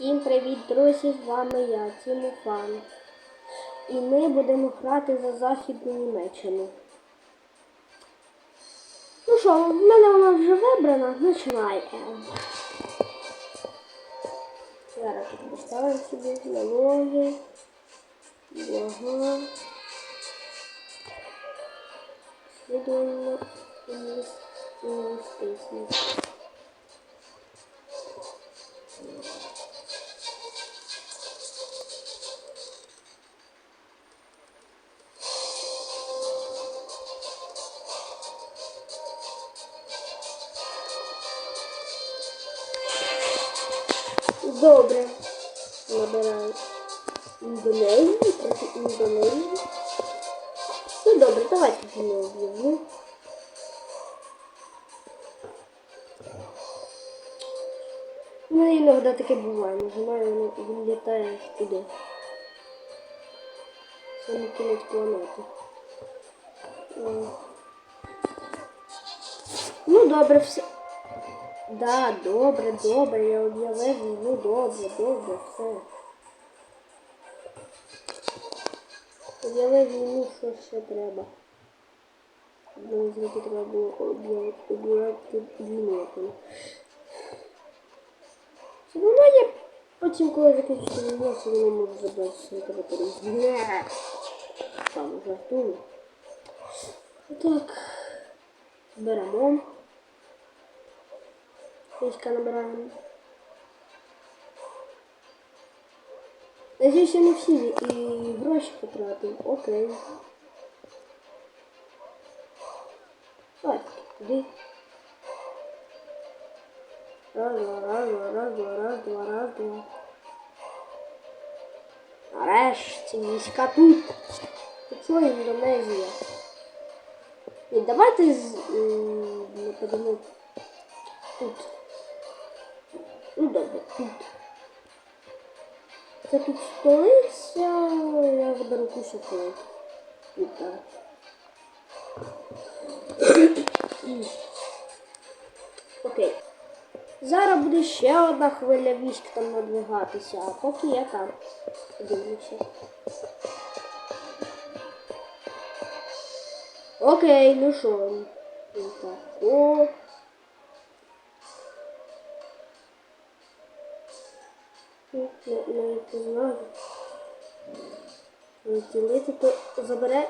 Всім привіт, друзі! З вами я, Тіму Фан. І ми будемо грати за Західну Німеччину. Ну що, в мене вона вже вибрана, починайте. Зараз поставимо собі налоги. Ага. Слідуємо інвестиції. Добре. Набираю Індонезію проти Індонезії. Ну добре, давайте знову в'їзну. У мене іноді таке буває. Нажимаю, воно він літає туди. Саме кінець планети. Ну добре, все. Да, добре, добре, я об'явив війну, добре, добре, все. Об'явив війну, що ще треба. Ну, звідти треба було об'явити війну. я думаю. Все одно я потім, коли закінчиться війна, все одно можу забрати свою територію. Не. Там жартую. Так. Беремо. Війська набираємо. Надіюсь, я не всі і гроші потратив. Окей. Давай, туди. Раз, два, раз, два, раз, два, раз, два, раз, два. Нарешті війська тут. Ти чого Індонезія? Ні, давайте з... м, нападемо тут. Ну добре, тут. Це тут столиця, я заберу кусок. Окей. Зараз буде ще одна хвиля військ там надвигатися, а поки я там подивлюся. Окей, ну що? Ну Так, о. Я не знаю. Ділити то забере.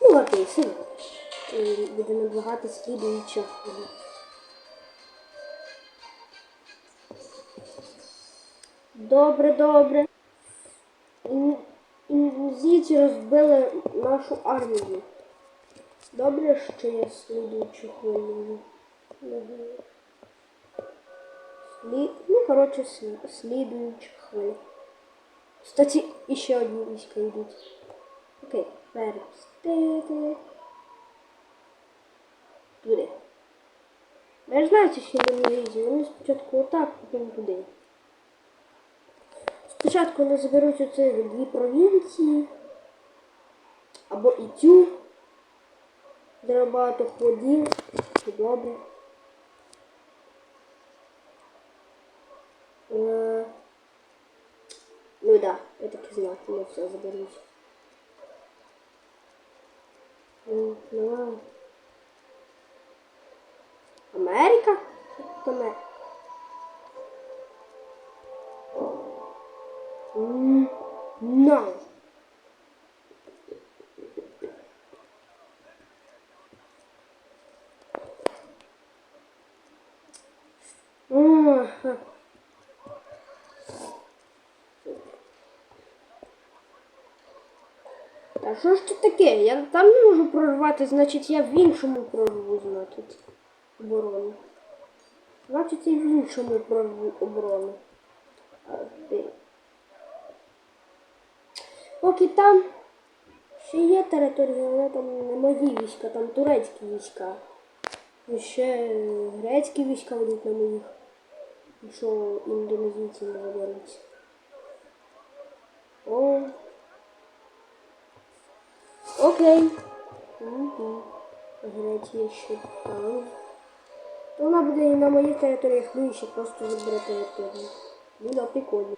Ну, окей, сильно. Буде надвигати слідуюча. Добре, добре. Ін- Інвізійці розбили нашу армію. Добре, що я слідуючу хвилю. Слід... Ну, коротше, слід... слідуюча хвиля. Кстати, ще одні війська йдуть. Окей, перепустити. Туди. Ви ж знаєте, що інвізійці, вони спочатку отак, потім туди. Спочатку вони заберуть оці дві провінції. Або і цю. Де багато ходів. Добре. Ну да, я так и знал, вони все заберусь. Америка? Америка? Що ж тут таке? Я там не можу прорвати, значить я в іншому прорву, значить, оборону. Значить, я в іншому прорву оборону. Поки там ще є територія, але там не мої війська, там турецькі війська. І ще грецькі війська будуть на моїх. Якщо індонезійці не заберуться. О. Окей. Угу. Греція ще там. Вона буде і на моїх територіях, ну і ще просто забере територію. Ну да, прикольно.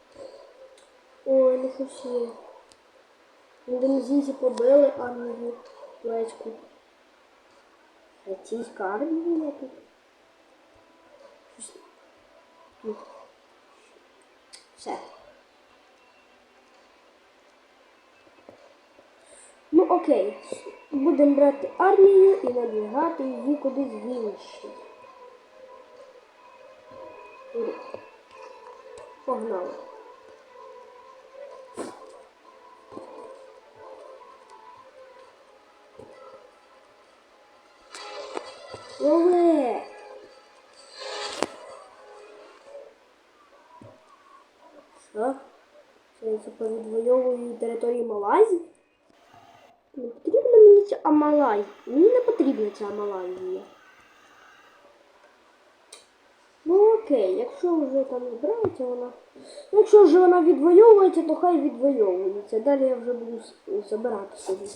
Ой, ну щось є. Індонезійці побили армію турецьку. Російська армія тут. Ну. Все. Ну окей. Будемо брати армію і надвигати її кудись в інше. Погнали. Лови! Що? Це це території Малайзії? Ця Амалай. Мені не потрібна ця Малайзія. Ну окей, якщо вже там збирається вона. Якщо вже вона відвоюється, то хай відвоюється. Далі я вже буду забирати собі.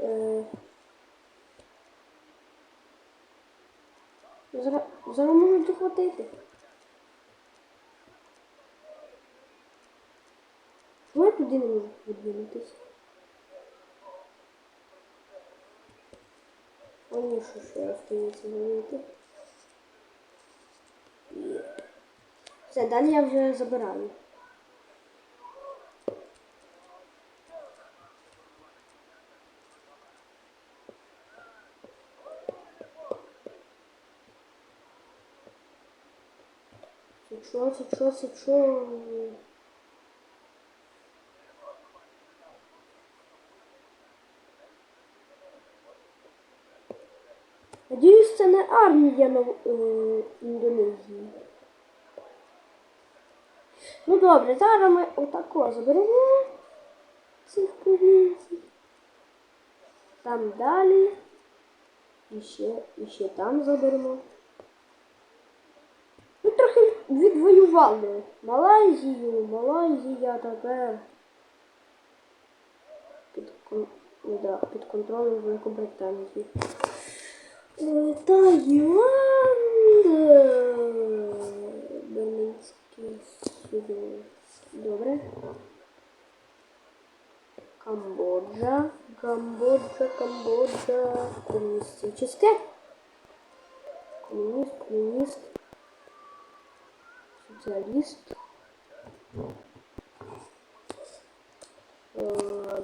Е, Зараз, зараз можуть захватити. Чому туди не можу подвинутися? А ні, що ще остається зробити. Все, далі я вже забираю. Це що, це що, це що? Надіюсь, це не армія Нов... е, Індонезії. Ну добре, зараз ми отако заберемо цих провінцій. Там далі. І ще, і ще там заберемо. Відвоювали Малайзію, Малайзія тепер під, ну, да, під контролем Великобританії. Таїланд. е, Берлінський. Добре. Камбоджа, Камбоджа, Камбоджа, коммунистическая. Коммунист, коммунист, Э,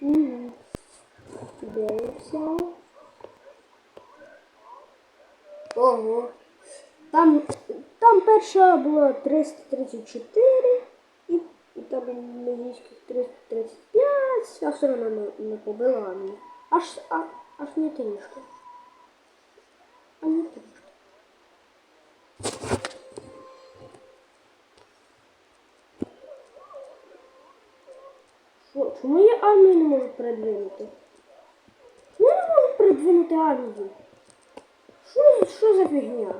мгм. Дивимося. Ого. Там, там перша була 334 і, і там індонезійських 335, а все одно не, побила. Аж, а, аж не трішки. А не трішки. Що, чому я Чому я не можу передвинути армію? Що, що за фігня?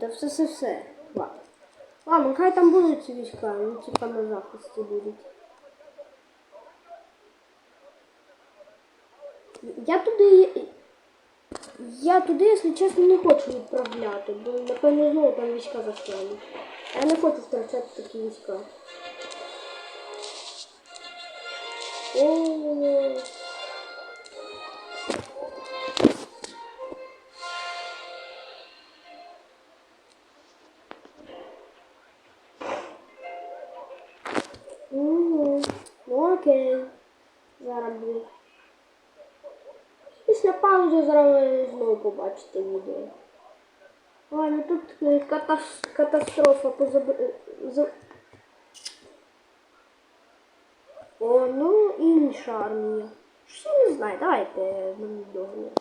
Та все, все, все. Ладно. Ладно, хай там будуть ці війська, ну типа на захисті будуть. Я туди. Я туди, якщо чесно, не хочу відправляти, бо напевно знову там війська застануть. Я не хочу втрачати такі війська. Побачите відео. Ладно, тут е, катас- катастрофа позаб... е, О, ну інша армія. Що не знаю, давайте мені догляд.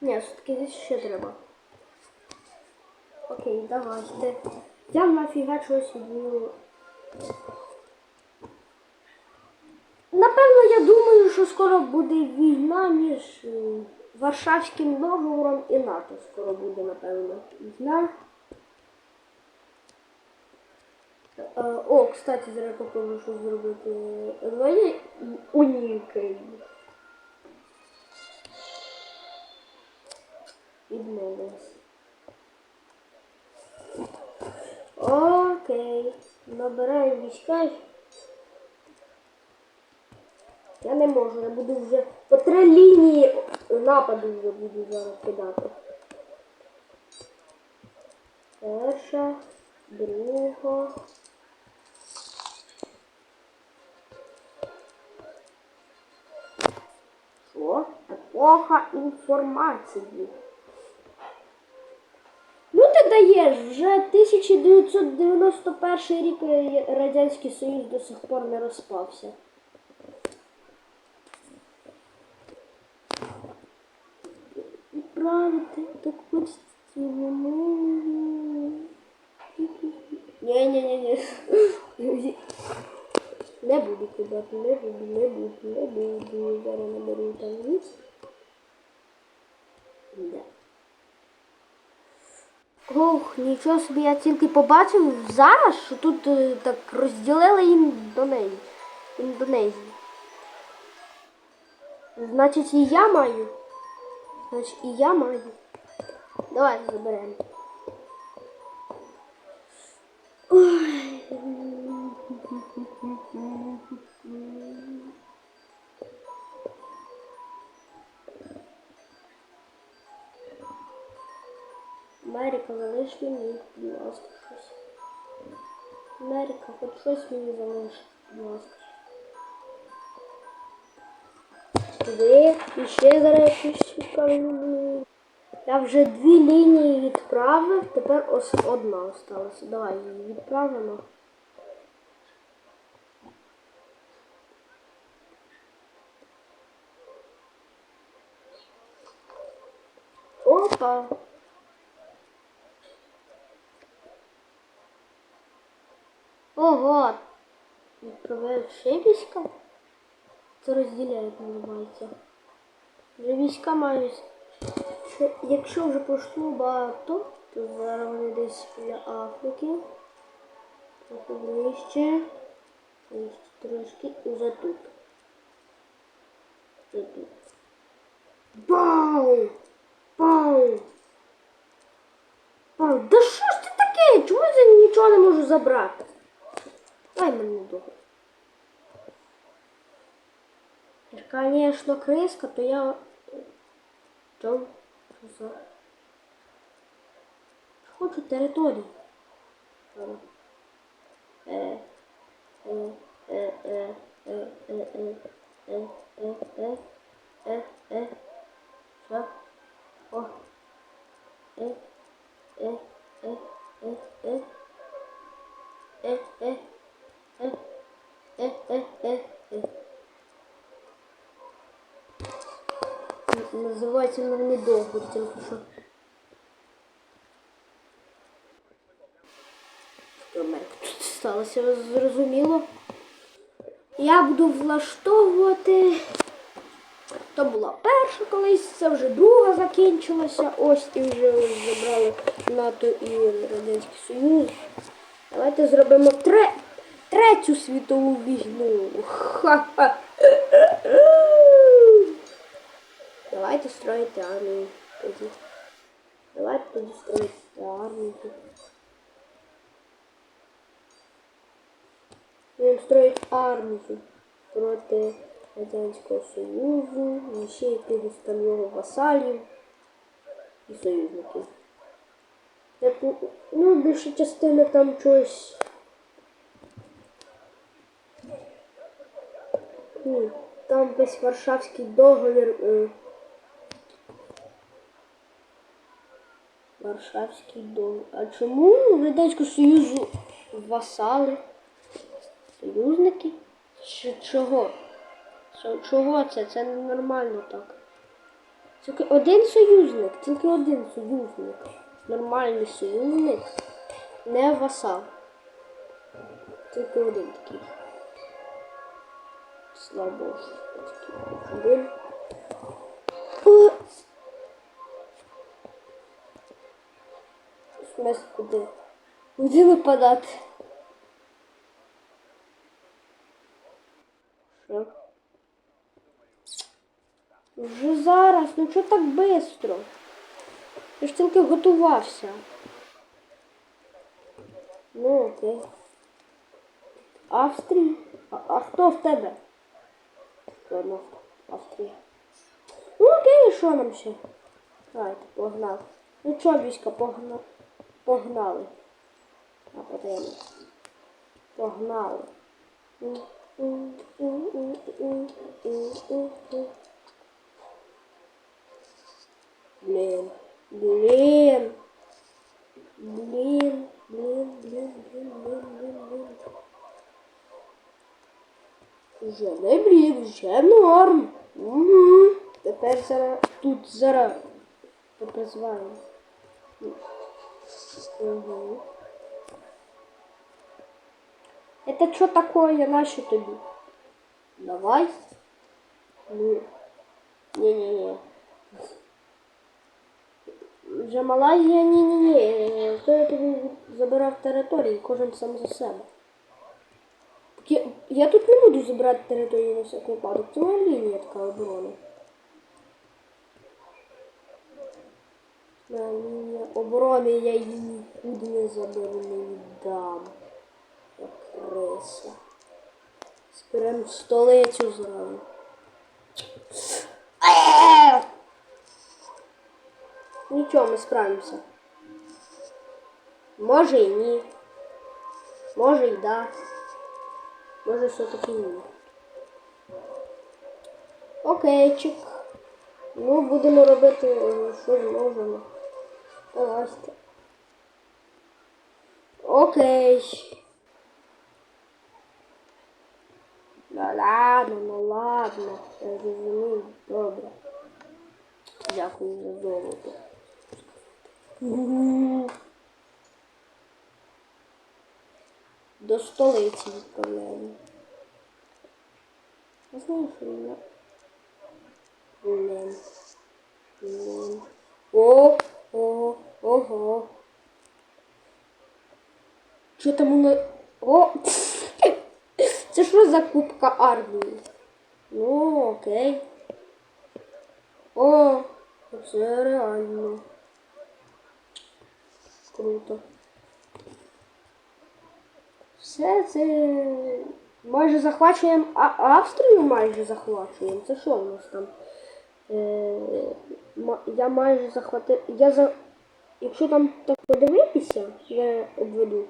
Ні, все-таки здесь ще треба. Окей, давайте. Я нафіга щось відвію. Напевно, я думаю. що скоро буде війна між е, Варшавським договором і НАТО. Скоро буде, напевно, війна. Е, О, кстати, зараз попробую що зробити. Давай унію країни. Відмовилась. Окей. Набираємо війська. Я не можу, я буду вже по три лінії нападу вже буду зараз кидати. Перша, друга. Що? Епоха інформації. Ну ти даєш, вже 1991 рік Радянський Союз до сих пор не розпався. Ні-ні-ні. Не буду кидати, не буду, не буду, не буду. Зараз наберу там. Да. Ох, нічого собі, я тільки побачив зараз, що тут е, так розділили Індонезію. Індонезію. Значить, і я маю. Значить, і я маю. Давай заберемо. Ой. Америка, залиш мені, будь ласка, щось. Америка, хоч щось мені залиш, будь ласка. Туди, і ще зараз якусь відправлю. Я вже дві лінії відправив, тепер ось одна осталася. Давай її відправимо. Опа! Ого! Відправляють ще війська? Це розділяють, називається. Вже війська мають. Що- Якщо вже пройшло багато, то зараз вони десь біля Африки. Трохи ближче. Ось трошки і вже тут. Вже тут. Бау! Бау! Бау! Да що ж ти таке? Чому я нічого не можу забрати? Дай мені добре. Конечно, криска, то я... Чом? Що за? Хочу територію. Е, е, е, е, е, е, е, е, е, е, е, е. Що? О. Е, е, е, е, е. Е, е, е, е, е, е, е. Називається воно недовго, тільки що. Тут сталося, зрозуміло. Я буду влаштовувати. То була перша колись, це вже друга закінчилася. Ось і вже забрали НАТО і Радянський Союз. Давайте зробимо тре... третю світову війну. Ха-ха. Давайте строїти армію тоді. Давайте тоді строїти армію. Будемо строїти армію проти Радянського Союзу, і ще якихось там його васалів і союзників. Як, ну, більша частина там чогось. Там весь Варшавський договір. Варшавський договір. А чому в Союзу васали? Союзники? Що, чого? Чого це? Це ненормально так. Тільки один союзник, тільки один союзник. Нормальний союзник, не васал. Тільки один такий. Слава Богу, один. Смысле, куди? Куди нападати? Що? Вже зараз, ну чого так швидко? Я ж тільки готувався. Ну, окей. Австрія? А, а хто в тебе? Ладно, Австрія. Ну окей, що нам ще? Давайте, погнали. Ну чо, війська, погнали. Погнали. А потім. Погнали. Блін. Блін. Блін. Блін, блін, блін, блін, блін, блін. Вже не блін, вже норм. Угу. Тепер зараз тут зараз попризваємо. Угу. Это что такое, нащо тобі? Давай. Ну. Не-не-не. Вже Малайзія, ні-ні-ні. То я тобі забирав території, кожен сам за себе. Так Я, я тут не буду забирати територію на всякий випадок. Це моя лінія така оборони. Моя лінія оборони я її Нікуди не заберу, не віддам. Як. Зберемо столицю зразу. Нічого, ми справимося. Може і ні. Може і да. Може все-таки ні. Окейчик. Ну, будемо робити, е, що зможемо. Давайте. Окей. Ну ладно, ну ладно. Я розумію. Добре. Дякую за золото. До столиці відправляємо. Я знаю, що я. Блін. Блін. О, о, ого. Що там у нас? О! Це що за кубка армії? Ну, окей. О, це реально. Круто. Все це майже захвачуємо а Австрію майже захвачуємо. Це що в нас там? Е, я майже захватив. Я за. Якщо там так подивитися, я обведу.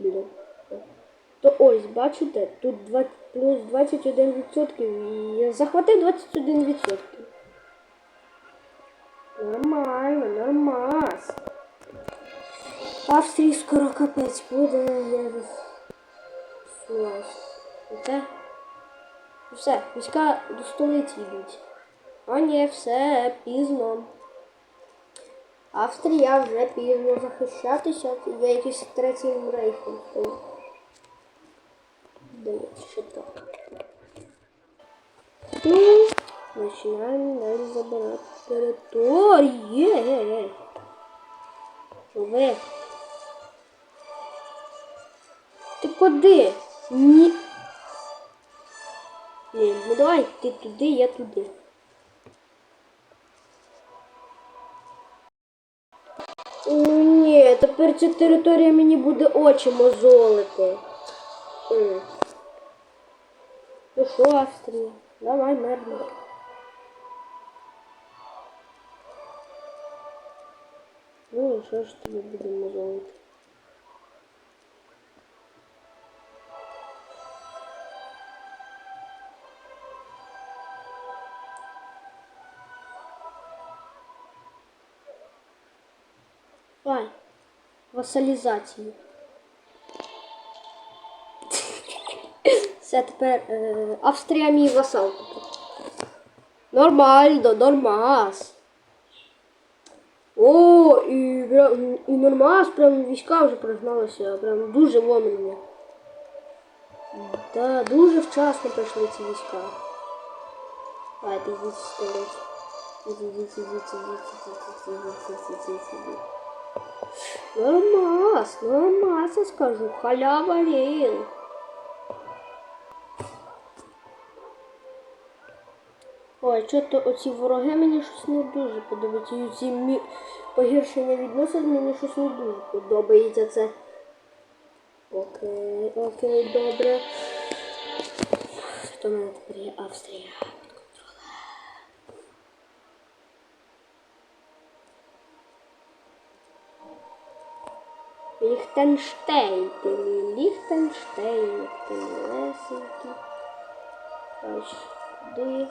Блін. То ось, бачите, тут 20, плюс 21% і я захватив 21%. Нормально, нормас. Австрії скоро капець буде, я розснулась. Оце. Все, війська до столиці йдуть. А ні, все, пізно. Австрія вже пізно захищатися, я якийсь третім рейхом стою. Здається, що так. Ну, починаємо далі забирати території. Ей-ей-ей. Ви? Ти куди? Ні. Ні, ну давай ти туди, я туди. Ну ні, тепер ця територія мені буде очі мозолити. Ну що, Австрія? Давай мирно. Ну і що ж тобі будемо мозолити? Давай. Васалізацію. Все тепер е, Австрія мій васал. Нормально, нормас. О, і, і нормас, прям війська вже пригналися, прям дуже ломлені. Да, дуже вчасно прийшли ці війська. Давайте йдіть в столицю. Ідіть, ідіть, ідіть, ідіть, ідіть, ідіть, ідіть, ідіть, ідіть. Нормас, нормас, я скажу. Халява рейн. Ой, що-то оці вороги мені щось не дуже подобається. І ці мі... погіршення відносин мені щось не дуже подобається це. Окей, окей, добре. Хто мене тепер є Австрія Ліхтенштейн, ти мій Ліхтенштейн, ти малесенький. Так, сюди.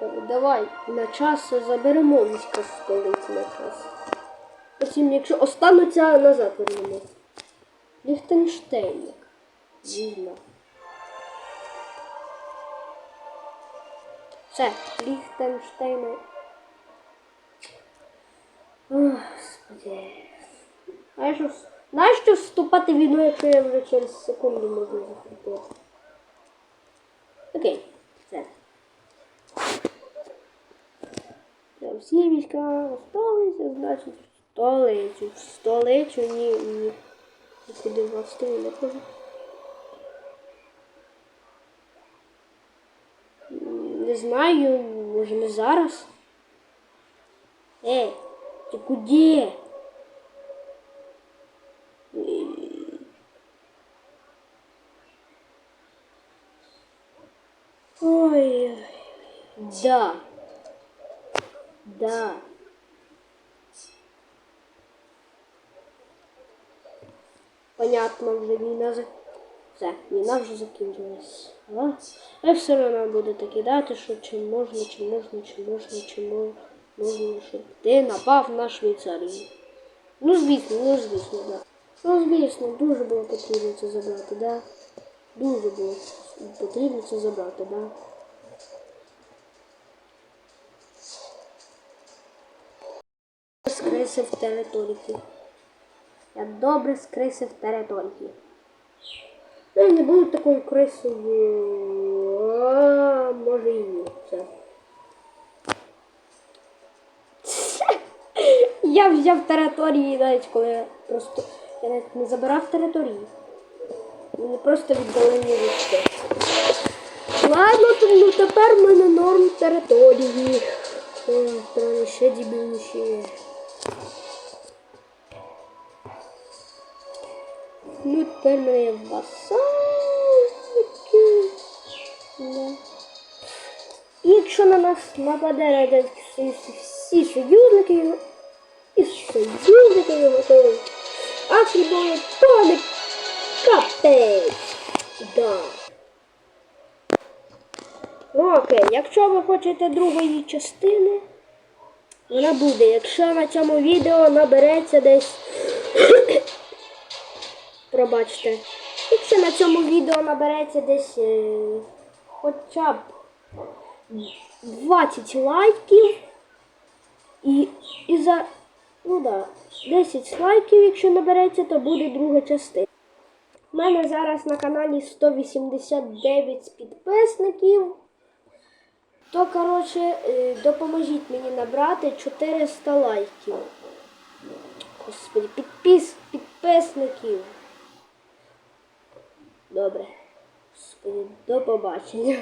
Так, давай, на час заберемо війська з столиці на час. Потім, якщо остануться, назад вернемо. Ліхтенштейн. як. Вільно. Все, Ліхтенштейна. Ох, Господи. Знаєш, що- знаєш, що вступати в війну, якщо я вже через секунду можу захопити? Окей, все. Всі війська столиця, значить, в столицю. В столицю ні, ні. Нікуди в Австрію не кажу. Не знаю, може не зараз. Ей, ти куди? Ой, да. Да. Понятно, вже війна за... Все, війна вже закінчилась. Але я все одно буду кидати, що чи можна, чи можна, чи можна, чи мо- можна, щоб ти напав на Швейцарію. Ну, звісно, ну звісно, да. Ну, звісно, дуже було потрібно це забрати, да. Дуже було потрібно це забрати, да. Скрисив території. Я добре скрисив території. Ну, я не буду такою крисою. А, може і ні. Все. Я взяв території навіть коли я просто. Я навіть не забирав території. Мені просто віддали військо. Ладно, то, ну тепер в мене норм території. Ще дібільніші. Ну, тепер мене є васалики. Да. І якщо на нас нападе Радянський Союз, всі союзники його, і союзники його готові. Акції були повний капець. Да. Ну окей, якщо ви хочете другої частини, вона буде. Якщо на цьому відео набереться десь. Пробачте. Якщо на цьому відео набереться десь е, хоча б 20 лайків. І, і за ну да, 10 лайків, якщо набереться, то буде друга частина. У мене зараз на каналі 189 підписників. То, коротше, е, допоможіть мені набрати 400 лайків. Господи, підпис, підписників. Добре. До побачення.